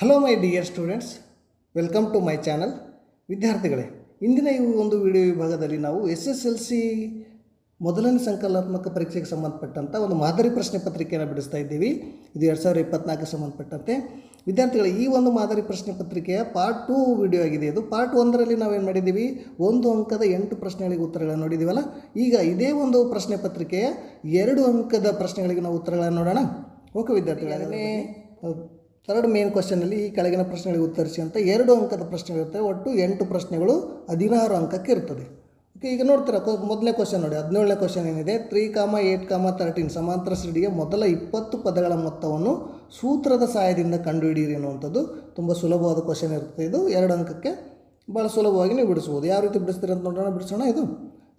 Hello my dear students welcome to my channel ವಿದ್ಯಾರ್ಥಿಗಳೇ ಇಂದಿನ ಈ ಒಂದು ವಿಡಿಯೋ ವಿಭಾಗದಲ್ಲಿ ನಾವು ಎಸ್ ಎಸ್ ಎಲ್ ಸಿ ಮೊದಲನೇ ಸಂಕಲನಾತ್ಮಕ ಪರೀಕ್ಷೆಗೆ ಸಂಬಂಧಪಟ್ಟಂಥ ಒಂದು ಮಾದರಿ ಪ್ರಶ್ನೆ ಪತ್ರಿಕೆಯನ್ನು ಬಿಡಿಸ್ತಾ ಇದ್ದೀವಿ. ಇದು ಎರಡು ಸಾವಿರದ ಇಪ್ಪತ್ನಾಲ್ಕಕ್ಕೆ ಸಂಬಂಧಪಟ್ಟಂತೆ. ವಿದ್ಯಾರ್ಥಿಗಳೇ ಈ ಒಂದು ಮಾದರಿ ಪ್ರಶ್ನೆ ಪತ್ರಿಕೆಯ ಪಾರ್ಟ್ ಟೂ ವಿಡಿಯೋ ಆಗಿದೆ. ಇದು ಪಾರ್ಟ್ ಒಂದರಲ್ಲಿ ನಾವೇನು ಮಾಡಿದ್ದೀವಿ ಒಂದು ಅಂಕದ ಎಂಟು ಪ್ರಶ್ನೆಗಳಿಗೆ ಉತ್ತರಗಳನ್ನು ನೋಡಿದ್ದೀವಲ್ಲ ಈಗ ಇದೇ ಒಂದು ಪ್ರಶ್ನೆ ಪತ್ರಿಕೆಯ ಎರಡು ಅಂಕದ ಪ್ರಶ್ನೆಗಳಿಗೆ ನಾವು ಉತ್ತರಗಳನ್ನು ನೋಡೋಣ. ಓಕೆ ವಿದ್ಯಾರ್ಥಿಗಳೇ ಥರ್ಡ್ ಮೇನ್ ಕ್ವಶನಲ್ಲಿ ಈ ಕೆಳಗಿನ ಪ್ರಶ್ನೆಗಳಿಗೆ ಉತ್ತರಿಸಿ ಅಂತ ಎರಡು ಅಂಕದ ಪ್ರಶ್ನೆಗಳಿರ್ತವೆ ಒಟ್ಟು ಎಂಟು ಪ್ರಶ್ನೆಗಳು ಹದಿನಾರು ಅಂಕಕ್ಕೆ ಇರ್ತದೆ. ಓಕೆ ಈಗ ನೋಡ್ತೀರಾ ಮೊದಲನೇ ಕ್ವಶನ್ ನೋಡಿ. ಹದಿನೇಳನೇ ಕ್ವಶನ್ ಏನಿದೆ? ತ್ರೀ ಕಾಮ ಏಟ್ ಕಾಮ ತರ್ಟೀನ್ ಸಮಾಂತರ ಶ್ರೇಣಿಯ ಮೊದಲ ಇಪ್ಪತ್ತು ಪದಗಳ ಮೊತ್ತವನ್ನು ಸೂತ್ರದ ಸಹಾಯದಿಂದ ಕಂಡುಹಿಡಿಯಿರಿ ಅನ್ನುವಂಥದ್ದು ತುಂಬ ಸುಲಭವಾದ ಕ್ವಶನ್ ಇರುತ್ತೆ. ಇದು ಎರಡು ಅಂಕಕ್ಕೆ ಭಾಳ ಸುಲಭವಾಗಿ ನೀವು ಬಿಡಿಸ್ಬೋದು ಯಾವ ರೀತಿ ಬಿಡಿಸ್ತೀರಿ ಅಂತ ನೋಡೋಣ. ಬಿಡಿಸೋಣ ಇದು.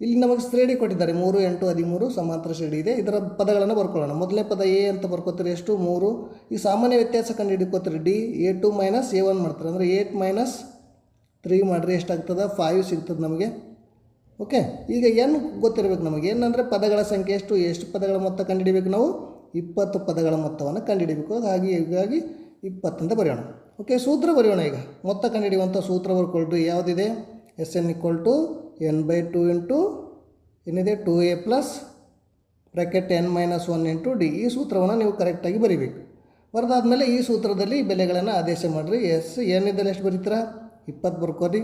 ಇಲ್ಲಿ ನಮಗೆ ಶ್ರೇಣಿ ಕೊಟ್ಟಿದ್ದಾರೆ. ಮೂರು, ಎಂಟು, ಹದಿಮೂರು ಸಮಾಂತರ ಶ್ರೇಣಿ ಇದೆ. ಇದರ ಪದಗಳನ್ನು ಬರ್ಕೊಳ್ಳೋಣ. ಮೊದಲನೇ ಪದ ಎ ಅಂತ ಬರ್ಕೋತೀರಿ. ಎಷ್ಟು? ಮೂರು. ಈ ಸಾಮಾನ್ಯ ವ್ಯತ್ಯಾಸ ಕಂಡು ಹಿಡ್ಕೋತೀರಿ. D, A two minus A one ಮಾಡ್ತಾರೆ. ಅಂದರೆ ಏಟ್ ಮೈನಸ್ ತ್ರೀ ಮಾಡಿರಿ ಎಷ್ಟಾಗ್ತದೆ? ಫೈವ್ ಸಿಗ್ತದೆ ನಮಗೆ. ಓಕೆ? ಈಗ ಏನು ಗೊತ್ತಿರಬೇಕು ನಮಗೆ. ಏನಂದರೆ ಪದಗಳ ಸಂಖ್ಯೆ ಎಷ್ಟು? ಎಷ್ಟು ಪದಗಳ ಮೊತ್ತ ಕಂಡುಹಿಡಿಬೇಕು ನಾವು? ಇಪ್ಪತ್ತು ಪದಗಳ ಮೊತ್ತವನ್ನು ಕಂಡುಹಿಡಿಬೇಕು ಹಾಗೆ ಹೀಗಾಗಿ ಇಪ್ಪತ್ತಂತ ಬರೆಯೋಣ. ಓಕೆ, ಸೂತ್ರ ಬರೆಯೋಣ ಈಗ. ಮೊತ್ತ ಕಂಡುಹಿಡಿಯುವಂಥ ಸೂತ್ರ ಬರ್ಕೊಳ್ರಿ. ಯಾವುದಿದೆ? S N equal to N by two into ಏನಿದೆ two A plus bracket N minus one into D ಈ ಸೂತ್ರವನ್ನು ನೀವು ಕರೆಕ್ಟಾಗಿ ಬರಿಬೇಕು. ಬರೆದಾದ್ಮೇಲೆ ಈ ಸೂತ್ರದಲ್ಲಿ ಬೆಲೆಗಳನ್ನು ಆದೇಶ ಮಾಡಿರಿ. ಎಸ್ ಏನಿದ್ದಲ್ಲಿ ಎಷ್ಟು ಬರೀತೀರಾ? ಇಪ್ಪತ್ತು ಬರ್ಕೋರಿ.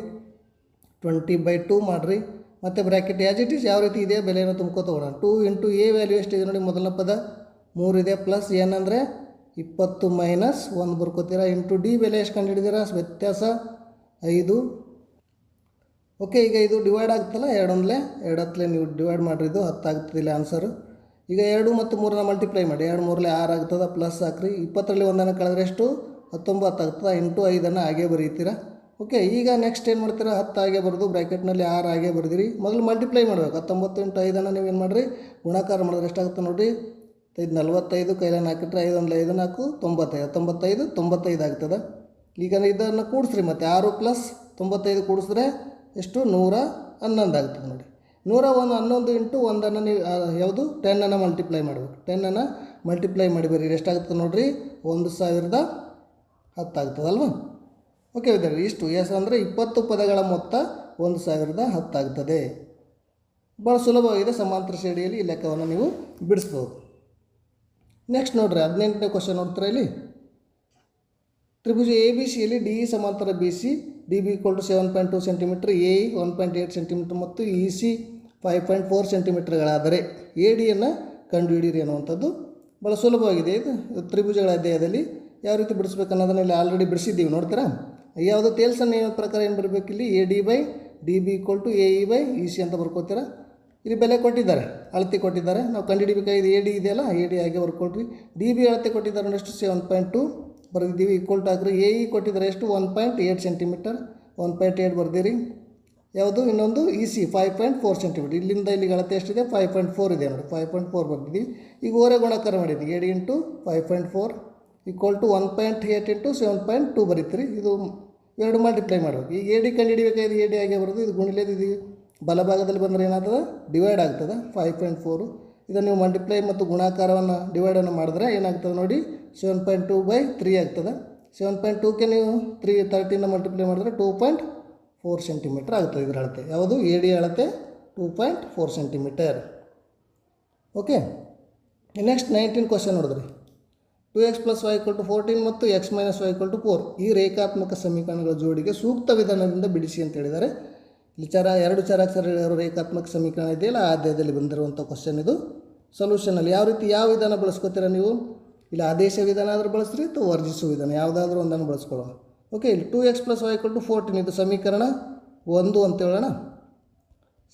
ಟ್ವೆಂಟಿ ಬೈ ಟೂ ಮಾಡಿರಿ. ಮತ್ತು ಬ್ರ್ಯಾಕೆಟ್ ಆ್ಯಸ್ ಇಟ್ ಈಸ್ ಯಾವ ರೀತಿ ಇದೆ? ಬೆಲೆಯನ್ನು ತುಂಬ್ಕೋತ ಹೋಗೋಣ ಟೂ ಇಂಟು ಎ ವ್ಯಾಲ್ಯೂ ಎಷ್ಟಿದೆ ನೋಡಿ ಮೊದಲನೇ ಪದ. ಮೂರಿದೆ ಪ್ಲಸ್ ಏನಂದರೆ ಇಪ್ಪತ್ತು ಮೈನಸ್ ಒಂದು ಬರ್ಕೋತೀರಾ? ಇಂಟು ಡಿ ಬೆಲೆ ಎಷ್ಟು ಕಂಡುಹಿಡಿದಿರ? ವ್ಯತ್ಯಾಸ ಐದು. ಓಕೆ ಈಗ ಇದು ಡಿವೈಡ್ ಆಗ್ತಲ್ಲ ಎರಡೊಂದಲೇ? ಎರಡು ಹತ್ತಲೇ ನೀವು ಡಿವೈಡ್ ಮಾಡಿರಿ ಇದು ಹತ್ತಾಗ್ತದಿಲ್ಲ ಆನ್ಸರು ಈಗ ಎರಡು ಮತ್ತು ಮೂರನ್ನ ಮಲ್ಟಿಪ್ಲೈ ಮಾಡಿ. ಎರಡು ಮೂರಲ್ಲಿ ಆರು ಆಗ್ತದ ಪ್ಲಸ್ ಹಾಕ್ರಿ. ಇಪ್ಪತ್ತರಲ್ಲಿ ಒಂದನ್ನು ಕಳೆದ್ರೆ ಎಷ್ಟು? ಹತ್ತೊಂಬತ್ತು ಆಗ್ತದೆ, ಎಂಟು ಐದನ್ನು ಹಾಗೆ ಬರೀತೀರಾ? ಓಕೆ ಈಗ ನೆಕ್ಸ್ಟ್ ಏನು ಮಾಡ್ತೀರಾ? ಹತ್ತು ಹಾಗೆ ಬರೋದು ಬ್ರ್ಯಾಕೆಟ್ನಲ್ಲಿ ಆರು ಹಾಗೆ ಬರೆದಿರಿ. ಮೊದಲು ಮಲ್ಟಿಪ್ಲೈ ಮಾಡಬೇಕು. ಹತ್ತೊಂಬತ್ತು ಇಂಟು ಐದನ್ನು ನೀವು ಏನು ಮಾಡಿರಿ? ಗುಣಾಕಾರ ಮಾಡಿದ್ರೆ ಎಷ್ಟಾಗುತ್ತೆ ನೋಡಿರಿ? ಐದು, ನಲ್ವತ್ತೈದು, ಕೈಲನ್ನು ಹಾಕಿಟ್ರೆ ಐದೊಂದು ಐದು, ನಾಲ್ಕು, ತೊಂಬತ್ತೈದು. ಹತ್ತೊಂಬತ್ತೈದು, ತೊಂಬತ್ತೈದು ಆಗ್ತದೆ. ಈಗ ಇದನ್ನು ಕೂಡಿಸ್ರಿ ಮತ್ತು. ಆರು ಪ್ಲಸ್ ತೊಂಬತ್ತೈದು ಕೂಡಿಸಿದ್ರೆ ಎಷ್ಟು? ನೂರ ಹನ್ನೊಂದು ಆಗ್ತದೆ ನೋಡಿ. ನೂರ ಒಂದು ಹನ್ನೊಂದು ಇಂಟು ಒಂದನ್ನು ನೀವು ಯಾವುದು? ಟೆನ್ನನ್ನು ಮಲ್ಟಿಪ್ಲೈ ಮಾಡಬೇಕು. ಟೆನ್ನನ್ನು ಮಲ್ಟಿಪ್ಲೈ ಮಾಡಿ ಬರೀ ಎಷ್ಟಾಗ್ತದೆ ನೋಡಿರಿ? ಒಂದು ಸಾವಿರದ ಹತ್ತಾಗ್ತದಲ್ವಾ ಓಕೆ ವಿದ್ಯಾರ್ಥಿ, ಇಷ್ಟು. ಎಸ್ ಅಂದರೆ ಇಪ್ಪತ್ತು ಪದಗಳ ಮೊತ್ತ ಒಂದು ಸಾವಿರದ ಹತ್ತಾಗ್ತದೆ ಭಾಳ ಸುಲಭವಾಗಿದೆ ಸಮಾಂತರ ಶ್ರೇಣಿಯಲ್ಲಿ ಈ ಲೆಕ್ಕವನ್ನು ನೀವು ಬಿಡಿಸ್ಬೋದು. ನೆಕ್ಸ್ಟ್ ನೋಡ್ರಿ, ಹದಿನೆಂಟನೇ ಕ್ವಶನ್ ನೋಡ್ತಾರೆ ಇಲ್ಲಿ? ತ್ರಿಭುಜ ಎ ಬಿ ಸಿಯಲ್ಲಿ ಡಿ ಸಮಾಂತರ B C D B equal to seven point two centimetre A one point eight centimetre ಮತ್ತು E C five point four ಸೆಂಟಿಮೀಟ್ರ್ಗಳಾದರೆ A ಡಿಯನ್ನು ಕಂಡುಹಿಡಿಯಿರಿ ಅನ್ನುವಂಥದ್ದು ಭಾಳ ಸುಲಭವಾಗಿದೆ. ಇದು ತ್ರಿಭುಜಗಳ ಅಧ್ಯಾಯದಲ್ಲಿ ಯಾವ ರೀತಿ ಬಿಡಿಸ್ಬೇಕು ಅನ್ನೋದನ್ನ ಇಲ್ಲಿ ಆಲ್ರೆಡಿ ಬಿಡಿಸಿದ್ದೀವಿ. ನೋಡ್ತೀರಾ? ಯಾವುದೋ ತೇಲ್ಸನ್ನು ಏನೋ ಪ್ರಕಾರ ಏನು ಬರಬೇಕು ಇಲ್ಲಿ? A D by D B equal to A E by E C ಅಂತ ಬರ್ಕೋತೀರಾ? ಇಲ್ಲಿ ಬೆಲೆ ಕೊಟ್ಟಿದ್ದಾರೆ, ಅಳತೆ ಕೊಟ್ಟಿದ್ದಾರೆ. ನಾವು ಕಂಡುಹಿಡಿಬೇಕಾಗಿದೆ ಎ ಡಿ ಇದೆಯಲ್ಲ ಎ ಡಿ ಹಾಗೆ ಬರ್ಕೊಳ್ರಿ ಡಿ ಬಿ ಅಳತೆ ಕೊಟ್ಟಿದ್ದಾರೆ ನೆಕ್ಸ್ಟ್ ಸೆವೆನ್ ಪಾಯಿಂಟ್ ಟು ಬರೆದಿದ್ದೀವಿ ಈಕ್ವಲ್ ಟು ಹಾಕ್ರಿ. ಎ ಇ ಕೊಟ್ಟಿದ್ದಾರೆ ಎಷ್ಟು? One point eight centimetre one point eight ಬರ್ದಿರಿ. ಯಾವುದು? ಇನ್ನೊಂದು E C five point four centimetre ಇಲ್ಲಿಂದ ಇಲ್ಲಿಗೆ ಅಳತೆ ಎಷ್ಟಿದೆ? ಫೈವ್ ಪಾಯಿಂಟ್ ಫೋರ್ ಇದೆ ನೋಡಿ. ಫೈವ್ ಪಾಯಿಂಟ್ ಫೋರ್ ಬರ್ದಿದ್ದೀವಿ. ಈಗ ಓರೆ ಗುಣಾಕಾರ ಮಾಡಿದ್ವಿ A D into five point four equal to one point eight into seven point two ಬರೀತೀರಿ. ಇದು ಎರಡು ಮಲ್ಟಿಪ್ಲೈ ಮಾಡಬೇಕು. ಈಗ ಎ ಡಿ ಕಂಡು ಹಿಡಿಬೇಕಾದ್ರೆ ಎ ಡಿ ಬರೋದು. ಇದು ಗುಣಿಲೇದು ಇದು ಬಲಭಾಗದಲ್ಲಿ ಬಂದರೆ ಏನಾಗ್ತದೆ? ಡಿವೈಡ್ ಆಗ್ತದೆ. ಫೈವ್ ಪಾಯಿಂಟ್ ಫೋರು ಇದನ್ನು ನೀವು ಮಲ್ಟಿಪ್ಲೈ ಮತ್ತು ಗುಣಾಕಾರವನ್ನು ಡಿವೈಡನ್ನು ಮಾಡಿದ್ರೆ ಏನಾಗ್ತದೆ ನೋಡಿ seven point two by three ಆಗ್ತದೆ. ಸೆವೆನ್ ಪಾಯಿಂಟ್ ಟೂಕ್ಕೆ ನೀವು ತ್ರೀ ತರ್ಟಿನ ಮಲ್ಟಿಪ್ಲೈ ಮಾಡಿದ್ರೆ ಟೂ ಪಾಯಿಂಟ್ ಫೋರ್ ಸೆಂಟಿಮೀಟರ್ ಆಗ್ತದೆ ಇದರ ಅಳತೆ. ಯಾವುದು? ಎ ಡಿ ಅಳತೆ two point four centimetre okay next nineteen question ನೋಡಿದ್ರಿ. Two x plus y equal to fourteen ಮತ್ತು x minus y equal to four ಈ ರೇಖಾತ್ಮಕ ಸಮೀಕರಣಗಳ ಜೋಡಿಗೆ ಸೂಕ್ತ ವಿಧಾನದಿಂದ ಬಿಡಿಸಿ ಅಂತ ಹೇಳಿದ್ದಾರೆ. ಇಲ್ಲಿ ಚರ ಎರಡು ಚರಾಕ್ಷರ ರೇಖಾತ್ಮಕ ಸಮೀಕರಣ ಇದೆಯಲ್ಲ, ಆ ಅಧ್ಯಾಯದಲ್ಲಿ ಬಂದಿರುವಂಥ ಕ್ವಶನ್ ಇದು. ಸೊಲ್ಯೂಷನಲ್ಲಿ ಯಾವ ರೀತಿ ಯಾವ ವಿಧಾನ ಬಳಸ್ಕೋತೀರಾ ನೀವು? ಇಲ್ಲಿ ಆದೇಶ ವಿಧಾನ ಆದರೂ ಬಳಸ್ರಿ ಅಥವಾ ವರ್ಜಿಸುವ ವಿಧಾನ? ಯಾವುದಾದ್ರೂ ಒಂದನ್ನು ಬಳಸ್ಕೊಳ್ಳೋಣ. ಓಕೆ ಇಲ್ಲಿ two x plus y equal to fourteen ಇದು ಸಮೀಕರಣ ಒಂದು ಅಂತ ಹೇಳೋಣ.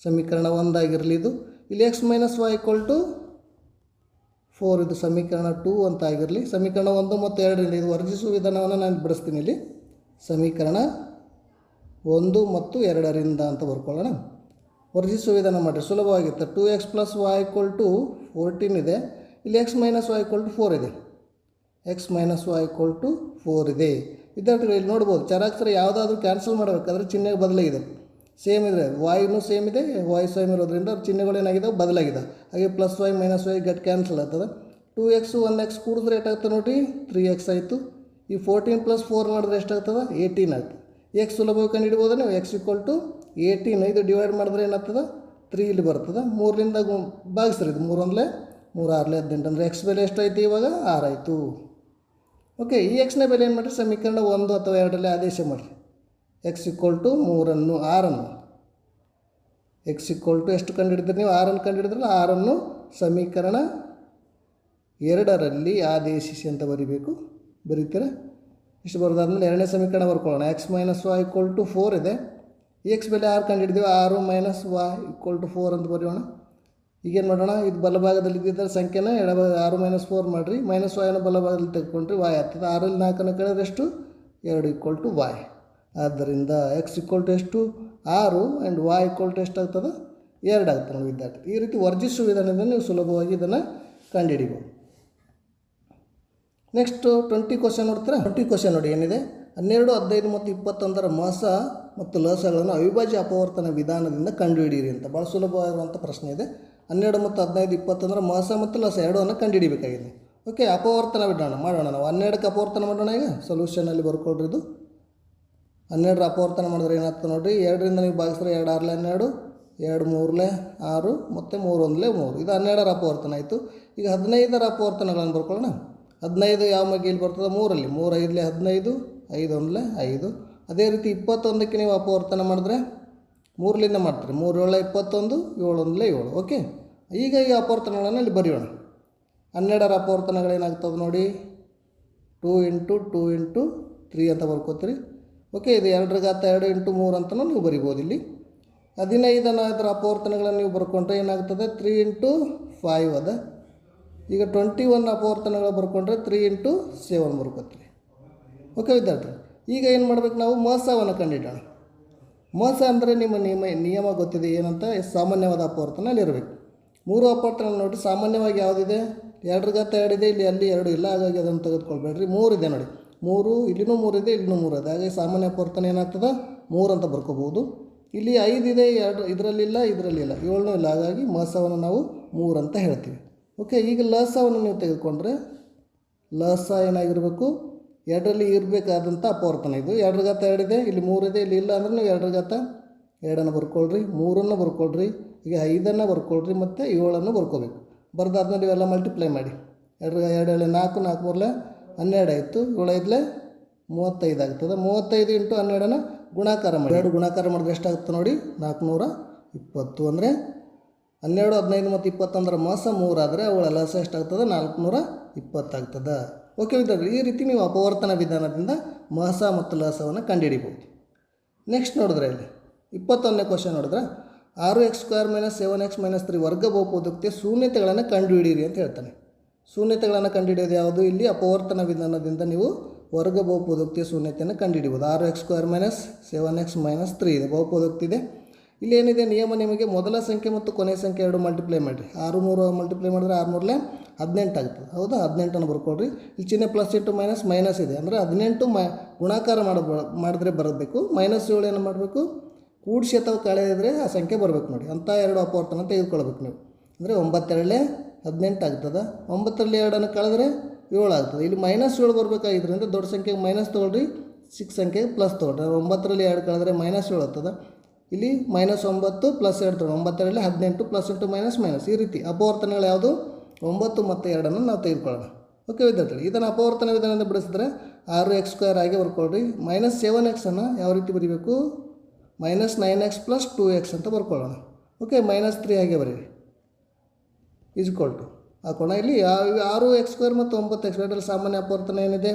ಸಮೀಕರಣ ಒಂದಾಗಿರಲಿ ಇದು. ಇಲ್ಲಿ x minus y to four ಇದು ಸಮೀಕರಣ ಟೂ ಅಂತ ಆಗಿರಲಿ. ಸಮೀಕರಣ ಒಂದು ಮತ್ತು ಎರಡರಿಂದ ಇದು ವರ್ಜಿಸುವ ವಿಧಾನವನ್ನು ನಾನು ಬಿಡಿಸ್ತೀನಿ ಇಲ್ಲಿ. ಸಮೀಕರಣ ಒಂದು ಮತ್ತು ಎರಡರಿಂದ ಅಂತ ಬರ್ಕೊಳ್ಳೋಣ. ವರ್ಜಿಸುವ ವಿಧಾನ ಮಾಡಿರಿ ಸುಲಭವಾಗಿತ್ತು two x plus y equal to fourteen ಇದೆ. ಇಲ್ಲಿ x minus y equal to four ಇದೆ. X minus y equal to four ಇದೆ. ವಿದ್ಯಾರ್ಥಿಗಳು ಇಲ್ಲಿ ನೋಡ್ಬೋದು ಚರಾಕ್ಷರ ಯಾವುದಾದ್ರೂ ಕ್ಯಾನ್ಸಲ್ ಮಾಡಬೇಕಾದ್ರೆ ಚಿಹ್ನೆ ಬದಲಾಗಿದೆ. ಸೇಮ್ ಇದೆ ವಾಯ್ನೂ ಸೇಮ್ ಇದೆ ವಾಯ್ ಸೇಮ್ ಇರೋದ್ರಿಂದ ಚಿಹ್ನೆಗಳು ಏನಾಗಿದಾವೆ ಬದಲಾಗಿದೆ. ಹಾಗೆ plus y minus y get cancel ಆಗ್ತದೆ. ಟೂ ಎಕ್ಸು ಒನ್ ಎಕ್ಸ್ ಕೂಡಿದ್ರೆ ಏಟಾಗ್ತದೆ ನೋಡಿ ತ್ರೀ ಎಕ್ಸ್ ಆಯಿತು. ಈ ಫೋರ್ಟೀನ್ ಪ್ಲಸ್ ಫೋರ್ ಮಾಡಿದ್ರೆ ಎಷ್ಟಾಗ್ತದೆ? ಏಯ್ಟೀನ್ ಆಗ್ತದೆ ಎಕ್ಸ್ ಸುಲಭವಾಗಿ ಕಂಡುಹಿಡ್ಬೋದು ನೀವು ಎಕ್ಸ್ ಈಕ್ವಲ್ ಟು ಏಯ್ಟೀನ್ ಇದು ಡಿವೈಡ್ ಮಾಡಿದ್ರೆ ಏನಾಗ್ತದೆ? ತ್ರೀ ಇಲ್ಲಿ ಬರ್ತದೆ. ಮೂರರಿಂದ ಭಾಗಿಸ್ರಿ. ಇದು ಮೂರೊಂದಲೇ ಮೂರು ಆರಲೇ ಹದಿನೆಂಟು. ಅಂದರೆ ಎಕ್ಸ್ ಬೆಲೆ ಎಷ್ಟಾಯ್ತು ಇವಾಗ? ಆರಾಯಿತು. ಓಕೆ ಈ ಎಕ್ಸ್ನ ಬೆಲೆ ಏನು ಮಾಡಿರಿ? ಸಮೀಕರಣ ಒಂದು ಅಥವಾ ಎರಡರಲ್ಲಿ ಆದೇಶ ಮಾಡಿರಿ. ಎಕ್ಸ್ ಈಕ್ವಲ್ ಟು ಮೂರನ್ನು, ಆರನ್ನು. ಎಕ್ಸ್ ಈಕ್ವಲ್ ಟು ಎಷ್ಟು ಕಂಡುಹಿಡಿದ್ರಿ ನೀವು? ಆರನ್ನು ಕಂಡುಹಿಡಿದ್ರಲ್ಲ, ಆರನ್ನು ಸಮೀಕರಣ ಎರಡರಲ್ಲಿ ಆದೇಶಿಸಿ ಅಂತ ಬರಿಬೇಕು. ಬರೀತೀರಾ? ಇಷ್ಟು ಬರೋದಾದ್ಮೇಲೆ ಎರಡನೇ ಸಮೀಕರಣ ಬರ್ಕೊಳ್ಳೋಣ. X minus y equal to four ಇದೆ. ಎಕ್ಸ್ ಬೆಲೆ ಆರು ಕಂಡುಹಿಡಿದೀವಿ ಆರು minus y equal to four ಅಂತ ಬರೆಯೋಣ. ಈಗೇನು ಮಾಡೋಣ? ಇದು ಬಲಭಾಗದಲ್ಲಿ ಇದ್ದಿದ್ದರೆ ಸಂಖ್ಯೆನ ಎಡಭಾಗ ಆರು ಮೈನಸ್ ಫೋರ್ ಮಾಡಿರಿ. ಮೈನಸ್ ವಾಯನ್ನು ಬಲಭಾಗದಲ್ಲಿ ತೆಗೆದುಕೊಂಡ್ರೆ ವಾಯ್ ಆಗ್ತದೆ. ಆರಲ್ಲಿ ನಾಲ್ಕನ್ನು ಕಳೆದ್ರೆ ಎಷ್ಟು? ಎರಡು ಈಕ್ವಲ್ ಟು ವಾಯ್ ಆದ್ದರಿಂದ ಎಕ್ಸ್ ಈಕ್ವಲ್ ಟು ಎಷ್ಟು? ಆರು ಆ್ಯಂಡ್ ವಾಯ್ ಈಕ್ವಲ್ ಟು ಎಷ್ಟಾಗ್ತದೆ ಎರಡು ಆಗ್ತದೆ ವಿದ್ಯಾರ್ಥಿ. ಈ ರೀತಿ ವರ್ಜಿಸುವ ವಿಧಾನದಿಂದ ನೀವು ಸುಲಭವಾಗಿ ಇದನ್ನು ಕಂಡುಹಿಡಿಬೋದು ನೆಕ್ಸ್ಟು ಟ್ವೆಂಟಿ ಕ್ವಶನ್ ನೋಡ್ತೀರಾ? ಟ್ವೆಂಟಿ ಕ್ವಶನ್ ನೋಡಿ, ಏನಿದೆ? ಹನ್ನೆರಡು, ಹದಿನೈದು ಮತ್ತು ಇಪ್ಪತ್ತೊಂದರ ಮಾಸ ಮತ್ತು ಲಸಗಳನ್ನು ಅವಿಭಾಜ್ಯ ಅಪವರ್ತನ ವಿಧಾನದಿಂದ ಕಂಡುಹಿಡಿಯಿರಿ ಅಂತ. ಭಾಳ ಸುಲಭವಾಗಿರುವಂಥ ಪ್ರಶ್ನೆ ಇದೆ. ಹನ್ನೆರಡು ಮತ್ತು ಹದಿನೈದು, ಇಪ್ಪತ್ತೊಂದರ ಮಾಸ ಮತ್ತು ಲಸ ಎರಡನ್ನು ಕಂಡುಹಿಡಿಬೇಕಾಗಿದೆ. ಓಕೆ ಅಪವರ್ತನ ವಿಧಾನ ಮಾಡೋಣ ನಾವು. ಹನ್ನೆರಡಕ್ಕೆ ಅಪವರ್ತನ ಮಾಡೋಣ ಈಗ? ಸೊಲ್ಯೂಷನಲ್ಲಿ ಬರ್ಕೊಡ್ರಿ ಇದು. ಹನ್ನೆರಡರ ಅಪವರ್ತನ ಮಾಡಿದ್ರೆ ಏನಾಗ್ತದೆ ನೋಡಿರಿ? ಎರಡರಿಂದ ನೀವು ಭಾಗಿಸಿದ್ರೆ ಎರಡು ಆರಲೆ ಹನ್ನೆರಡು, ಎರಡು ಮೂರಲೆ ಆರು, ಮತ್ತು ಮೂರೊಂದಲೇ ಮೂರು. ಇದು ಹನ್ನೆರಡರ ಅಪವರ್ತನ ಆಯಿತು. ಈಗ ಹದಿನೈದರ ಅಪವರ್ತನಗಳನ್ನು ಬರ್ಕೊಳ್ಳೋಣ. ಹದಿನೈದು ಯಾವ ಮಗ್ಗಿಯಲ್ಲಿ ಬರ್ತದೆ ಮೂರಲ್ಲಿ, ಮೂರು ಐದಲ್ಲಿ ಹದಿನೈದು, ಐದು ಒಂದಲೇ ಐದು. ಅದೇ ರೀತಿ ಇಪ್ಪತ್ತೊಂದಕ್ಕೆ ನೀವು ಅಪವರ್ತನ ಮಾಡಿದ್ರೆ ಮೂರಲಿಂದ ಮಾಡ್ತೀರಿ. ಮೂರು ಏಳು ಇಪ್ಪತ್ತೊಂದು ಏಳು ಒಂದಲೇ ಏಳು ಓಕೆ ಈಗ ಈ ಅಪವರ್ತನಗಳನ್ನು ಇಲ್ಲಿ ಬರೆಯೋಣ. ಹನ್ನೆರಡರ ಅಪವರ್ತನಗಳೇನಾಗ್ತದೆ ನೋಡಿ? Two into two into three ಅಂತ ಬರ್ಕೋತೀರಿ. ಓಕೆ ಇದು ಎರಡರ ಗಾತ ಎರಡು ಇಂಟು ಮೂರು ಅಂತಲೂ ನೀವು ಬರಿಬೋದು ಇಲ್ಲಿ. ಹದಿನೈದನ ಅದರ ಅಪವರ್ತನಗಳನ್ನು ನೀವು ಬರ್ಕೊಂಡ್ರೆ ಏನಾಗ್ತದೆ? ತ್ರೀ ಇಂಟು ಫೈವ್ ಅದ. ಈಗ ಟ್ವೆಂಟಿ ಒನ್ ಅಪವರ್ತನಗಳು ಬರ್ಕೊಂಡ್ರೆ ತ್ರೀ ಇಂಟು ಸೆವೆನ್ ಬರ್ಕೊತೀವಿ ಓಕೆ ವಿದ್ಯಾರ್ಥಿ, ಈಗ ಏನು ಮಾಡ್ಬೇಕು ನಾವು? ಮೋಸವನ್ನು ಕಂಡಿಡೋಣ. ಮೋಸ ಅಂದರೆ ನಿಮ್ಮ ನಿಯಮ ನಿಯಮ ಗೊತ್ತಿದೆ, ಏನಂತ ಸಾಮಾನ್ಯವಾದ ಅಪವರ್ತನ ಇರಬೇಕು. ಮೂರು ಅಪವರ್ತನ ನೋಡಿ ಸಾಮಾನ್ಯವಾಗಿ ಯಾವುದಿದೆ? ಎರಡರ ಘಾತ ಎರಡಿದೆ, ಇಲ್ಲಿ ಅಲ್ಲಿ ಎರಡು ಇಲ್ಲ, ಹಾಗಾಗಿ ಅದನ್ನು ತೆಗೆದುಕೊಳ್ಬೇಡ್ರಿ. ಇದೆ ನೋಡಿ. ಮೂರು, ಇಲ್ಲಿನೂ ಮೂರಿದೆ, ಇಲ್ಲಿನೂ ಮೂರು ಇದೆ ಹಾಗಾಗಿ ಸಾಮಾನ್ಯ ಅಪವರ್ತನ ಏನಾಗ್ತದೆ? ಮೂರು ಅಂತ ಬರ್ಕೋಬೋದು ಇಲ್ಲಿ ಐದಿದೆ, ಎರಡು ಇದರಲ್ಲಿಲ್ಲ ಇದರಲ್ಲಿಲ್ಲ ಏಳನೂ ಇಲ್ಲ. ಹಾಗಾಗಿ ಮೋಸವನ್ನು ನಾವು ಮೂರು ಅಂತ ಹೇಳ್ತೀವಿ. ಓಕೆ ಈಗ ಲಸವನ್ನು ನೀವು ತೆಗೆದುಕೊಂಡ್ರೆ ಲಸ ಏನಾಗಿರಬೇಕು? ಎರಡರಲ್ಲಿ ಇರಬೇಕಾದಂಥ ಅಪವರ್ತನ ಇದು. ಎರಡರ ಘಾತ ಎರಡಿದೆ, ಇಲ್ಲಿ ಮೂರಿದೆ, ಇಲ್ಲಿ ಇಲ್ಲ ಅಂದ್ರೆ ನೀವು ಎರಡರ ಘಾತ ಎರಡನ್ನು ಬರ್ಕೊಳ್ರಿ, ಮೂರನ್ನು ಬರ್ಕೊಳ್ರಿ, ಈಗ ಐದನ್ನು ಬರ್ಕೊಳ್ರಿ ಮತ್ತು ಏಳನ್ನು ಬರ್ಕೋಬೇಕು. ಬರೆದಾದ್ಮೇಲೆ ನೀವೆಲ್ಲ ಮಲ್ಟಿಪ್ಲೈ ಮಾಡಿ. ಎರಡು ಎರಡು ನಾಲ್ಕು ನಾಲ್ಕು ಮೂರಲೆ ಹನ್ನೆರಡು ಆಯಿತು. ಏಳು ಐದಲೆ ಮೂವತ್ತೈದು ಆಗ್ತದೆ. ಮೂವತ್ತೈದು ಇಂಟು ಹನ್ನೆರಡನ್ನು ಗುಣಾಕಾರ ಮಾಡಿ. ಎರಡು ಗುಣಾಕಾರ ಮಾಡಿದ್ರೆ ಎಷ್ಟಾಗುತ್ತೆ ನೋಡಿ? ನಾಲ್ಕುನೂರ ಇಪ್ಪತ್ತು ಅಂದರೆ ಹನ್ನೆರಡು, ಹದಿನೈದು ಮತ್ತು ಇಪ್ಪತ್ತೊಂದರ ಮಾಸ ಮೂರಾದರೆ ಅವಳ ಲಸ ಎಷ್ಟಾಗ್ತದೆ? ನಾಲ್ಕುನೂರ ಇಪ್ಪತ್ತಾಗ್ತದೆ. ಓಕೆ ವಿದ್ಯಾರ್ಥಿ ಈ ರೀತಿ ನೀವು ಅಪವರ್ತನ ವಿಧಾನದಿಂದ ಮಾಸ ಮತ್ತು ಲಸವನ್ನು ಕಂಡುಹಿಡಿಬೋದು ನೆಕ್ಸ್ಟ್ ನೋಡಿದ್ರೆ ಇಲ್ಲಿ, ಇಪ್ಪತ್ತೊಂದನೇ ಕ್ವಶನ್ ನೋಡಿದ್ರೆ, ಆರು x square minus seven x minus three ವರ್ಗ ಬಹುಪದಕ್ಕೆ ಶೂನ್ಯತೆಗಳನ್ನು ಕಂಡುಹಿಡಿಯಿರಿ ಅಂತ ಹೇಳ್ತಾನೆ. ಶೂನ್ಯತೆಗಳನ್ನು ಕಂಡುಹಿಡಿಯೋದು ಯಾವುದು? ಇಲ್ಲಿ ಅಪವರ್ತನ ವಿಧಾನದಿಂದ ನೀವು ವರ್ಗ ಬಹುಪದೋಕ್ತಿಯ ಶೂನ್ಯತೆಯನ್ನು ಕಂಡುಹಿಡಿಬೋದು ಆರು x square minus seven x minus three, ಇದೆ ಬಹುಪದೋಕ್ತಿ ಇದೆ. ಇಲ್ಲಿ ಏನಿದೆ ನಿಯಮ ನಿಮಗೆ ಮೊದಲ ಸಂಖ್ಯೆ ಮತ್ತು ಕೊನೆಯ ಸಂಖ್ಯೆ ಎರಡು ಮಲ್ಟಿಪ್ಲೈ ಮಾಡಿರಿ. ಆರು ಮೂರು ಮಲ್ಟಿಪ್ಲೈ ಮಾಡಿದ್ರೆ ಆರು ಮೂರಲೇ ಹದಿನೆಂಟು ಆಗ್ತದೆ ಹೌದಾ? ಹದಿನೆಂಟನ್ನು ಬರ್ಕೊಡ್ರಿ. ಇಲ್ಲಿ ಚಿಹ್ನೆ ಪ್ಲಸ್ ಇಟ್ಟು ಮೈನಸ್ ಮೈನಸ್ ಇದೆ. ಅಂದರೆ ಹದಿನೆಂಟು ಮ ಗುಣಾಕಾರ ಮಾಡ ಮಾಡಿದ್ರೆ ಬರಬೇಕು. ಮೈನಸ್ ಏಳು ಏನು ಮಾಡಬೇಕು? ಕೂಡಿಸಿ ಅಥವಾ ಕಳೆದಿದ್ರೆ ಆ ಸಂಖ್ಯೆ ಬರಬೇಕು ನೋಡಿ. ಅಂಥ ಎರಡು ಅಪವರ್ತನ ತೆಗೆದುಕೊಳ್ಬೇಕು ನೀವು. ಅಂದರೆ ಒಂಬತ್ತೆರಡಲೆ ಹದಿನೆಂಟು ಆಗ್ತದೆ. ಒಂಬತ್ತರಲ್ಲಿ ಎರಡನ್ನು ಕಳೆದ್ರೆ ಏಳು ಆಗ್ತದೆ. ಇಲ್ಲಿ ಮೈನಸ್ ಏಳು ಬರಬೇಕಾಗಿದ್ರಿಂದ ದೊಡ್ಡ ಸಂಖ್ಯೆಗೆ ಮೈನಸ್ ತೊಗೊಳ್ರಿ. ಸಿಕ್ಸ್ ಸಂಖ್ಯೆಗೆ ಪ್ಲಸ್ ತೊಗೊಳ್ರಿ. ಒಂಬತ್ತರಲ್ಲಿ ಎರಡು ಕಳೆದ್ರೆ ಮೈನಸ್ ಏಳು ಆಗ್ತದೆ. ಇಲ್ಲಿ ಮೈನಸ್ ಒಂಬತ್ತು ಪ್ಲಸ್ ಎರಡು ತೊಗೊಂಡು, ಒಂಬತ್ತರಲ್ಲಿ ಹದಿನೆಂಟು ಪ್ಲಸ್ ಎಂಟು ಮೈನಸ್ ಮೈನಸ್ ಈ ರೀತಿ ಅಪವರ್ತನಗಳು ಯಾವುದು? ಒಂಬತ್ತು ಮತ್ತು ಎರಡನ್ನು ನಾವು ತೆಗೆದುಕೊಳ್ಳೋಣ. ಓಕೆ ವಿದ್ಯಾರ್ಥಿ ಇದನ್ನು ಅಪವರ್ತನ ವಿಧಾನದಿಂದ ಬಿಡಿಸಿದ್ರೆ ಆರು ಎಕ್ಸ್ ಸ್ಕ್ವೇರ್ ಆಗಿ ಬರ್ಕೊಳ್ರಿ. ಮೈನಸ್ ಸೆವೆನ್ ಎಕ್ಸನ್ನು ಯಾವ ರೀತಿ ಬರೀಬೇಕು? Minus nine x plus two x ಅಂತ ಬರ್ಕೊಳ್ಳೋಣ. ಓಕೆ ಮೈನಸ್ ತ್ರೀ ಹಾಗೆ ಬರೀರಿ. ಈಜ್ಕೊಲ್ ಟು ಹಾಕೋಣ. ಇಲ್ಲಿ ಯಾವ ಆರು ಎಕ್ಸ್ ಸ್ಕ್ವೇರ್ ಮತ್ತು ಒಂಬತ್ತು ಎಕ್ಸ್ ಸ್ಕ್ವೇರಲ್ಲಿ ಸಾಮಾನ್ಯ ಅಪವರ್ತನ ಏನಿದೆ?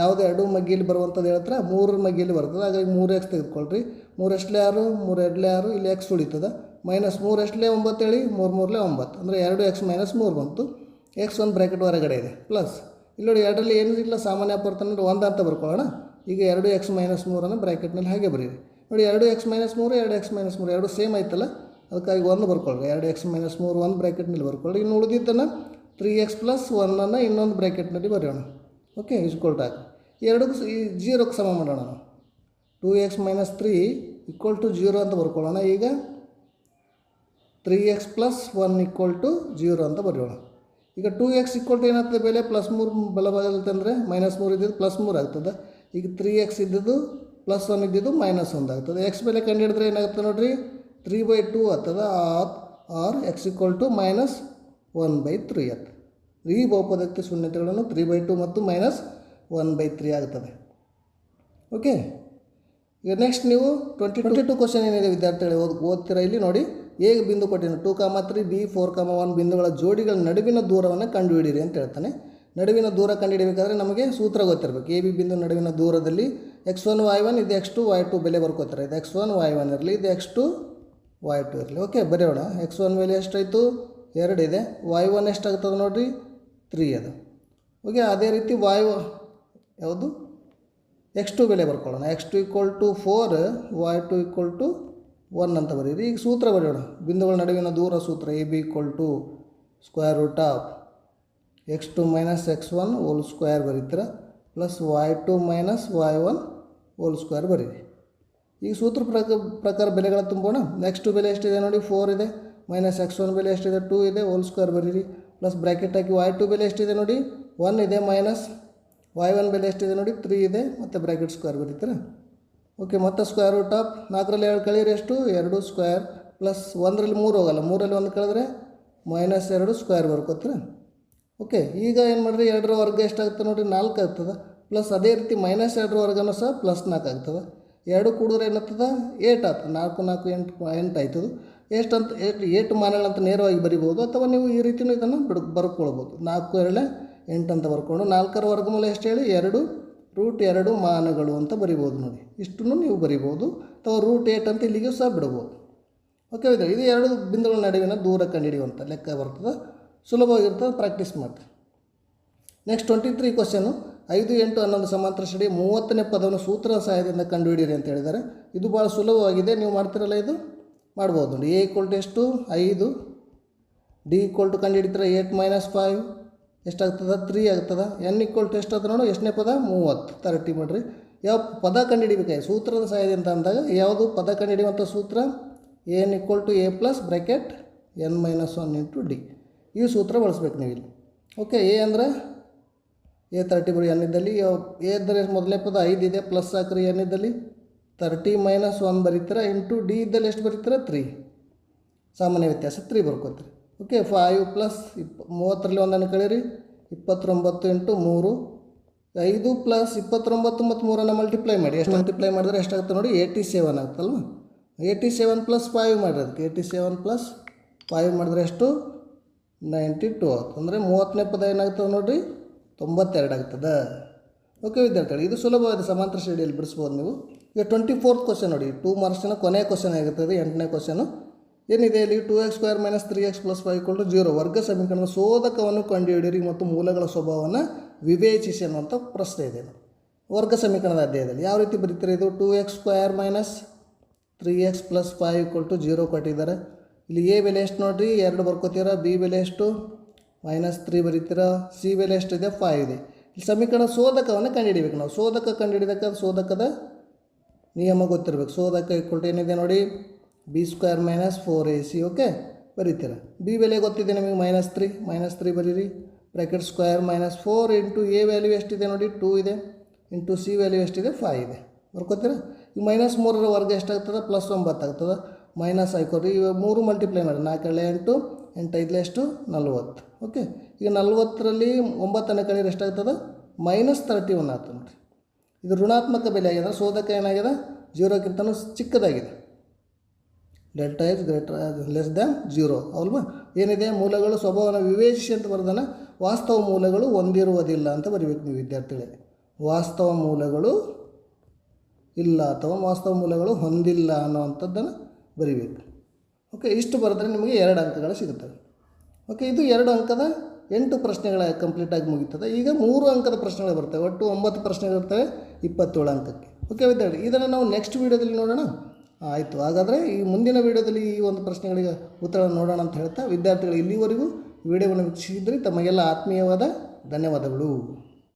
ಯಾವುದು ಎರಡು ಮಗ್ಗಿಯಲ್ಲಿ ಬರುವಂಥದ್ದು ಹೇಳ್ತಾರೆ ಮೂರು ಮಗ್ಗಿಯಲ್ಲಿ ಬರ್ತದೆ. ಹಾಗಾಗಿ ಮೂರು ಎಕ್ಸ್ ತೆಗೆದುಕೊಳ್ರಿ. ಮೂರು ಎಷ್ಟಲೇ ಆರು ಮೂರು ಎರಡಲೇ ಆರು, ಇಲ್ಲಿ ಎಕ್ಸ್ ಉಳಿತದೆ. ಮೈನಸ್ ಮೂರು ಎಷ್ಟಲೇ ಒಂಬತ್ತು ಹೇಳಿ ಮೂರು ಮೂರಲೇ ಒಂಬತ್ತು. ಅಂದರೆ ಎರಡು ಎಕ್ಸ್ ಮೈನಸ್ ಮೂರು ಬಂತು. ಎಕ್ಸ್ ಒಂದು ಬ್ರ್ಯಾಕೆಟ್ ಹೊರಗಡೆ ಇದೆ. ಪ್ಲಸ್, ಇಲ್ಲಿ ನೋಡಿ ಎರಡರಲ್ಲಿ ಏನೂ ಇಲ್ಲ, ಸಾಮಾನ್ಯ ಅಪವರ್ತನ ಒಂದು ಅಂತ ಬರ್ಕೊಳ್ಳೋಣ. ಈಗ ಎರಡು ಎಕ್ಸ್ ಮೈನಸ್ ಮೂರನ್ನು ಬ್ರ್ಯಾಕೆಟ್ನಲ್ಲಿ ಹಾಗೆ ಬರೀರಿ. ನೋಡಿ ಎರಡು ಎಕ್ಸ್ ಮೈನಸ್ ಮೂರು, ಎರಡು ಎಕ್ಸ್ ಮೈನಸ್ ಮೂರು, ಎರಡು ಸೇಮ್ ಆಯ್ತಲ್ಲ? ಅದಕ್ಕಾಗಿ ಒಂದು ಬರ್ಕೊಳ್ಳಿ ಎರಡು ಎಕ್ಸ್ ಮೈನಸ್ ಮೂರು ಒಂದು ಬ್ರ್ಯಾಕೆಟ್ನಲ್ಲಿ ಬರ್ಕೊಳ್ಳಿ ಇನ್ನು ಉಳಿದಿದ್ದನ್ನು ತ್ರೀ ಎಕ್ಸ್ ಪ್ಲಸ್ ಒನ್ನನ್ನು ಇನ್ನೊಂದು ಬ್ರ್ಯಾಕೆಟ್ನಲ್ಲಿ ಬರೆಯೋಣ. ಓಕೆ ಇಸ್ಕೊಳ್ತಾ ಎರಡಕ್ಕೂ ಈ ಜೀರೋಕ್ಕೆ ಸಮ ಮಾಡೋಣ ನಾವು. Two x minus three equal to zero ಅಂತ ಬರ್ಕೊಳ್ಳೋಣ. ಈಗ three x plus one equal to zero ಅಂತ ಬರೆಯೋಣ. ಈಗ ಟೂ ಎಕ್ಸ್ ಈಕ್ವಲ್ ಟು ಏನಾಗ್ತದೆ ಬೆಲೆ? ಪ್ಲಸ್ ಮೂರು ಬಲಭಾಗದಲ್ಲಿ ತಂದರೆ ಮೈನಸ್ ಮೂರು ಇದ್ದಿದ್ದು ಪ್ಲಸ್ ಮೂರು ಆಗ್ತದೆ. ಈಗ ತ್ರೀ ಎಕ್ಸ್ ಇದ್ದಿದ್ದು ಪ್ಲಸ್ ಒನ್ ಇದ್ದಿದ್ದು ಮೈನಸ್ ಒಂದು ಆಗ್ತದೆ. ಎಕ್ಸ್ ಬೆಲೆ ಕಂಡುಹಿಡಿದ್ರೆ ಏನಾಗುತ್ತೆ ನೋಡಿರಿ? ತ್ರೀ ಬೈ ಟೂ ಆಗ್ತದೆ. Or or x equal to minus one by three ಆಗ್ತದೆ. ಈ ಬಹುಪದಕ್ಕೆ ಶೂನ್ಯತೆಗಳನ್ನು ತ್ರೀ ಬೈ ಟು ಮತ್ತು ಮೈನಸ್ ಒನ್ ಬೈ ತ್ರೀ ಆಗ್ತದೆ. ಓಕೆ ಈಗ ನೆಕ್ಸ್ಟ್ ನೀವು ಟ್ವೆಂಟಿ ಟ್ವೆಂಟಿ ಟು ಕ್ವಶನ್ ಏನಿದೆ ವಿದ್ಯಾರ್ಥಿಗಳು, ಓದ್ ಓದ್ತೀರಾ ಇಲ್ಲಿ ನೋಡಿ. ಹೇಗೆ ಬಿಂದು ಕೊಟ್ಟಿನ. Two comma three B four comma one ಬಿಂದುಗಳ ಜೋಡಿಗಳ ನಡುವಿನ ದೂರವನ್ನು ಕಂಡುಹಿಡಿಯಿರಿ ಅಂತ ಹೇಳ್ತಾನೆ. ನಡುವಿನ ದೂರ ಕಂಡುಹಿಡಿಬೇಕಾದ್ರೆ ನಮಗೆ ಸೂತ್ರ ಗೊತ್ತಿರಬೇಕು. ಎ ಬಿ ಬಿಂದು ನಡುವಿನ ದೂರದಲ್ಲಿ ಎಕ್ಸ್ ಒನ್ ವೈ ಒನ್ ಇದು ಎಕ್ಸ್ ಟು ವೈ ಟು ಬೆಲೆ ಬರ್ಕೋತಾರೆ. ಇದು ಎಕ್ಸ್ ಒನ್ ವೈ ಒನ್ ಇರಲಿ, ಇದು ಎಕ್ಸ್ ಟು ವೈ ಟು ಇರಲಿ. ಓಕೆ ಬರೆಯೋಣ. ಎಕ್ಸ್ ಒನ್ ಬೆಲೆ ಎಷ್ಟಾಯಿತು? ಎರಡಿದೆ ವೈ ಒನ್ ಎಷ್ಟಾಗ್ತದೆ ನೋಡಿರಿ? ತ್ರೀ ಅದು. ಓಕೆ ಅದೇ ರೀತಿ ವೈ ಯಾವುದು? ಎಕ್ಸ್ ಟು ಬೆಲೆ ಬರ್ಕೊಳ್ಳೋಣ. X two equal to four y two equal to one ಅಂತ ಬರೀರಿ. ಈಗ ಸೂತ್ರ ಬರೆಯೋಣ. ಬಿಂದುಗಳ ನಡುವಿನ ದೂರ ಸೂತ್ರ A B equal to square root of x two minus x one whole square ಬರೀತೀರ. Plus y two minus y one whole square ಬರೀರಿ. ಈಗ ಸೂತ್ರ ಪ್ರಕಾರ ಪ್ರಕಾರ ಬೆಲೆಗಳ ತುಂಬೋಣ. ನೆಕ್ಸ್ಟ್ ಬೆಲೆ ಎಷ್ಟಿದೆ ನೋಡಿ? ಫೋರ್ ಇದೆ. ಮೈನಸ್ ಎಕ್ಸ್ ಒನ್ ಬೆಲೆ ಎಷ್ಟಿದೆ? ಟೂ ಇದೆ. ಓಲ್ ಸ್ಕ್ವೇರ್ ಬರೀರಿ. ಪ್ಲಸ್ ಬ್ರ್ಯಾಕೆಟ್ ಹಾಕಿ ವೈ ಟು ಬೆಲೆ ಎಷ್ಟಿದೆ ನೋಡಿ? ಒನ್ ಇದೆ. ಮೈನಸ್ ವೈ ಒನ್ ಬೆಲೆ ಎಷ್ಟಿದೆ ನೋಡಿ ತ್ರೀ ಇದೆ, ಮತ್ತು ಬ್ರ್ಯಾಕೆಟ್ ಸ್ಕ್ವೇರ್ ಬರೀತಾರೆ? ಓಕೆ ಮತ್ತೆ ಸ್ಕ್ವೇರ್ ರೂಟ್ ಆಫ್ ನಾಲ್ಕರಲ್ಲಿ ಎರಡು ಕಳೀರಿ ಎಷ್ಟು? ಎರಡು ಸ್ಕ್ವೇರ್ ಪ್ಲಸ್ ಒಂದರಲ್ಲಿ ಮೂರು ಹೋಗಲ್ಲ, ಮೂರಲ್ಲಿ ಒಂದು ಕಳೆದ್ರೆ ಮೈನಸ್ ಎರಡು ಸ್ಕ್ವೇರ್ ಬರ್ಕೋತೀರ ಓಕೆ ಈಗ ಏನು ಮಾಡಿರಿ, ಎರಡರ ವರ್ಗ ಎಷ್ಟಾಗುತ್ತೆ ನೋಡಿರಿ, ನಾಲ್ಕು ಆಗ್ತದೆ. ಪ್ಲಸ್ ಅದೇ ರೀತಿ ಮೈನಸ್ ಎರಡರ ವರ್ಗನೂ ಸಹ ಪ್ಲಸ್ ನಾಲ್ಕು ಆಗ್ತದೆ. ಎರಡು ಕೂಡಿದ್ರೆ ಏನಾಗ್ತದೆ? ಏಟ್ ಆಗ್ತದೆ. ನಾಲ್ಕು ನಾಲ್ಕು, ಎಂಟು ಎಂಟು ಆಯ್ತದ. ಎಷ್ಟು ಅಂತ ಏಟ್ ಏಟು ಮಾನಗಳಂತ ನೇರವಾಗಿ ಬರಿಬೋದು ಅಥವಾ ನೀವು ಈ ರೀತಿಯೂ ಇದನ್ನು ಬಿಡ್ ಬರ್ಕೊಳ್ಬೋದು ನಾಲ್ಕು ಎರಡೇ ಎಂಟು ಅಂತ ಬರ್ಕೊಂಡು ನಾಲ್ಕರ ವರ್ಗಮೂಲ ಎಷ್ಟು ಹೇಳಿ? ಎರಡು ರೂಟ್ ಎರಡು ಮಾನಗಳು ಅಂತ ಬರಿಬೋದು ನೋಡಿ. ಇಷ್ಟನ್ನು ನೀವು ಬರಿಬೋದು. ಅಥವಾ ರೂಟ್ ಏಟ್ ಅಂತ ಇಲ್ಲಿಗೆ ಸಹ ಬಿಡ್ಬೋದು ಓಕೆ ಇದು ಇದು ಎರಡು ಬಿಂದುಗಳ ನಡುವಿನ ದೂರ ಕಂಡುಹಿಡಿಯುವಂಥ ಲೆಕ್ಕ ಬರ್ತದೆ. ಸುಲಭವಾಗಿರ್ತದೆ ಪ್ರಾಕ್ಟೀಸ್ ಮಾಡಿ ನೆಕ್ಸ್ಟ್ ಟ್ವೆಂಟಿ ತ್ರೀ ಕ್ವಶನು ಐದು, ಎಂಟು, ಹನ್ನೊಂದು ಸಮಾಂತರ ಶ್ರೇಣಿ ಮೂವತ್ತನೇ ಪದವನ್ನು ಸೂತ್ರ ಸಹಾಯದಿಂದ ಕಂಡುಹಿಡಿಯಿರಿ ಅಂತ ಹೇಳಿದ್ದಾರೆ. ಇದು ಭಾಳ ಸುಲಭವಾಗಿದೆ. ನೀವು ಮಾಡ್ತಿರಲ್ಲ ಇದು? ಮಾಡ್ಬೋದು ನೋಡಿ. ಎ ಈಕ್ವಲ್ ಟು ಎಷ್ಟು? ಐದು. D equal to eight minus five ಎಷ್ಟಾಗ್ತದೆ? ತ್ರೀ ಆಗ್ತದೆ. ಎನ್ ಈಕ್ವಲ್ ಟು ಎಷ್ಟು ನೋಡು? ಎಷ್ಟನೇ ಪದ? ಮೂವತ್ತು. ತರ್ಟಿ ಮಾಡಿರಿ. ಯಾವ ಪದ ಕಂಡುಹಿಡಿಬೇಕಾಗಿ ಸೂತ್ರದ ಸಹಾಯದಿಂದ ಅಂದಾಗ ಯಾವುದು ಪದ ಕಂಡುಹಿಡಿಯುವಂಥ ಸೂತ್ರ? N equal to a plus bracket n minus one into d ಈ ಸೂತ್ರ ಬಳಸ್ಬೇಕು ನೀವು ಇಲ್ಲಿ ಓಕೆ ಎ ಅಂದರೆ? ಎ ತರ್ಟಿ ಬರೀ ಎನ್ ಇದ್ದಲ್ಲಿ. ಎ ಇದ್ದರೆ ಮೊದಲನೇ ಪದ ಐದು ಇದೆ. ಪ್ಲಸ್ ಹಾಕ್ರಿ ಎನ್ ಇದ್ದಲ್ಲಿ. ತರ್ಟಿ ಮೈನಸ್ ಒನ್ ಬರೀತೀರ? ಇಂಟು ಡಿ ಇದ್ದಲ್ಲಿ ಎಷ್ಟು ಬರೀತೀರ? ತ್ರೀ ಸಾಮಾನ್ಯ ವ್ಯತ್ಯಾಸ ತ್ರೀ ಬರ್ಕೋತೀರಿ. ಓಕೆ ಫೈವ್ ಪ್ಲಸ್ ಇಪ್ಪ, ಮೂವತ್ತರಲ್ಲಿ ಒಂದನ್ನು ಕಳೀರಿ. ಇಪ್ಪತ್ತೊಂಬತ್ತು ಇಂಟು ಮೂರು. ಐದು ಪ್ಲಸ್ ಇಪ್ಪತ್ತೊಂಬತ್ತು ಮತ್ತು ಮೂರನ್ನು ಮಲ್ಟಿಪ್ಲೈ ಮಾಡಿ. ಎಷ್ಟು ಮಲ್ಟಿಪ್ಲೈ ಮಾಡಿದ್ರೆ ಎಷ್ಟಾಗುತ್ತೆ ನೋಡಿ ಏಯ್ಟಿ ಸೆವೆನ್ ಆಗುತ್ತಲ್ವ? ಏಯ್ಟಿ ಸೆವೆನ್ ಪ್ಲಸ್ ಫೈವ್ ಮಾಡಿರಿ ಅದಕ್ಕೆ. ಏಯ್ಟಿ ಸೆವೆನ್ ಪ್ಲಸ್ ಫೈವ್ ಮಾಡಿದ್ರೆ ಎಷ್ಟು? ನೈಂಟಿ ಟು ಆಗುತ್ತೆ. ಅಂದರೆ ಮೂವತ್ತನೇ ಪದ ಏನಾಗ್ತದೆ ನೋಡಿರಿ? ತೊಂಬತ್ತೆರಡು ಆಗ್ತದೆ. ಓಕೆ ವಿದ್ಯಾರ್ಥಿಗಳು, ಇದು ಸುಲಭವಾದ ಸಮಾಂತರ ಶ್ರೇಣಿಯಲ್ಲಿ ಬಿಡಿಸ್ಬೋದು ನೀವು. ಈಗ ಟ್ವೆಂಟಿ ಫೋರ್ತ್ ಕ್ವಶನ್ ನೋಡಿ ಟೂ ಮಾರ್ಕ್ಸಿನ ಕೊನೆಯ ಕ್ವಶನ್ ಆಗಿರ್ತದೆ ಎಂಟನೇ ಕ್ವಶನು ಏನಿದೆ ಇಲ್ಲಿ two x square minus three x plus five equal to zero ವರ್ಗ ಸಮೀಕರಣದ ಶೋಧಕವನ್ನು ಕಂಡುಹಿಡಿಯಿರಿ ಮತ್ತು ಮೂಲಗಳ ಸ್ವಭಾವವನ್ನು ವಿವೇಚಿಸಿ ಅನ್ನುವಂಥ ಪ್ರಶ್ನೆ ಇದೆ ವರ್ಗ ಸಮೀಕರಣದ ಅಧ್ಯಾಯದಲ್ಲಿ ಯಾವ ರೀತಿ ಬರೀತಾರೆ ಇದು? Two x square minus three x plus five equal to zero ಕೊಟ್ಟಿದ್ದಾರೆ. ಇಲ್ಲಿ ಎ ಬೆಲೆ ಎಷ್ಟು ನೋಡಿರಿ? ಎರಡು ಬರ್ಕೋತೀರಾ? ಬಿ ಬೆಲೆ ಎಷ್ಟು? Minus three ಬರೀತೀರಾ? ಸಿ ಬೆಲೆ ಎಷ್ಟು ಇದೆ? ಫೈವ್ ಇದೆ. ಇಲ್ಲಿ ಸಮೀಕರಣ ಶೋಧಕವನ್ನು ಕಂಡುಹಿಡಿಬೇಕು ನಾವು. ಶೋಧಕ ಕಂಡುಹಿಡಿದಕ್ಕೆ ಶೋಧಕದ ನಿಯಮ ಗೊತ್ತಿರಬೇಕು. ಶೋಧಕ ಈಕ್ವಲ್ ಏನಿದೆ ನೋಡಿ? B square minus four a c okay ಬರೀತೀರ? B ಬೆಲೆ ಗೊತ್ತಿದೆ ನಿಮಗೆ? ಮೈನಸ್ ತ್ರೀ ಮೈನಸ್ ತ್ರೀ ಬರೀರಿ. Bracket square minus four into a value ಎಷ್ಟಿದೆ ನೋಡಿ? ಟೂ ಇದೆ. ಇಂಟು ಸಿ ವ್ಯಾಲ್ಯೂ ಎಷ್ಟಿದೆ? ಫೈ ಇದೆ. ಬರ್ಕೋತೀರಾ ಈ ಮೈನಸ್ ಮೂರರ ವರ್ಗ ಎಷ್ಟಾಗ್ತದೆ? ಪ್ಲಸ್ ಒಂಬತ್ತು ಆಗ್ತದೆ. ಮೈನಸ್ ಹಾಕೋರಿ ಇವಾಗ ಮೂರು ಮಲ್ಟಿಪ್ಲೈ ಮಾಡಿ. ನಾಲ್ಕೇಳೆ ಎಂಟು ಎಂಟು ಐದಲೆ ಎಷ್ಟು? ನಲ್ವತ್ತು. ಓಕೆ ಈಗ ನಲ್ವತ್ತರಲ್ಲಿ ಒಂಬತ್ತನೇ ಕಡೆ ಎಷ್ಟಾಗ್ತದೆ? ಮೈನಸ್ ತರ್ಟಿ ಒನ್ ಆಗ್ತದೆ ನೋಡಿರಿ. ಇದು ಋಣಾತ್ಮಕ ಬೆಲೆ ಆಗಿದೆ. ಶೋಧಕ ಏನಾಗಿದೆ? ಜೀರೋಕ್ಕಿಂತನೂ ಚಿಕ್ಕದಾಗಿದೆ. Delta is greater less than zero ಅಲ್ವಾ? ಏನಿದೆ? ಮೂಲಗಳು ಸ್ವಭಾವನ ವಿವೇಚಿಸಿ ಅಂತ ಬರ್ದಾನೆ ವಾಸ್ತವ ಮೂಲಗಳು ಹೊಂದಿರುವುದಿಲ್ಲ ಅಂತ ಬರಿಬೇಕು ನೀವು ವಿದ್ಯಾರ್ಥಿಗಳಿಗೆ ವಾಸ್ತವ ಮೂಲಗಳು ಇಲ್ಲ ಅಥವಾ ವಾಸ್ತವ ಮೂಲಗಳು ಹೊಂದಿಲ್ಲ ಅನ್ನೋವಂಥದ್ದನ್ನು ಬರಿಬೇಕು. ಓಕೆ ಇಷ್ಟು ಬರೆದ್ರೆ ನಿಮಗೆ ಎರಡು ಅಂಕಗಳು ಸಿಗುತ್ತವೆ ಓಕೆ ಇದು ಎರಡು ಅಂಕದ ಎಂಟು ಪ್ರಶ್ನೆಗಳ ಕಂಪ್ಲೀಟ್ ಆಗಿ ಮುಗೀತದೆ. ಈಗ ಮೂರು ಅಂಕದ ಪ್ರಶ್ನೆಗಳು ಬರ್ತವೆ. ಒಟ್ಟು ಒಂಬತ್ತು ಪ್ರಶ್ನೆಗಳಿರ್ತವೆ. ಇಪ್ಪತ್ತೇಳು ಅಂಕಕ್ಕೆ. ಓಕೆ ವಿದ್ಯಾರ್ಥಿ, ಇದನ್ನು ನಾವು ನೆಕ್ಸ್ಟ್ ವೀಡಿಯೋದಲ್ಲಿ ನೋಡೋಣ. ಆಯಿತು. ಹಾಗಾದರೆ ಈ ಮುಂದಿನ ವೀಡಿಯೋದಲ್ಲಿ ಈ ಒಂದು ಪ್ರಶ್ನೆಗಳಿಗೆ ಉತ್ತರ ನೋಡೋಣ ಅಂತ ಹೇಳ್ತಾ ವಿದ್ಯಾರ್ಥಿಗಳು ಇಲ್ಲಿವರೆಗೂ ವಿಡಿಯೋವನ್ನು ವೀಕ್ಷಿಸಿದ್ರೆ. ತಮಗೆಲ್ಲ ಆತ್ಮೀಯವಾದ ಧನ್ಯವಾದಗಳು.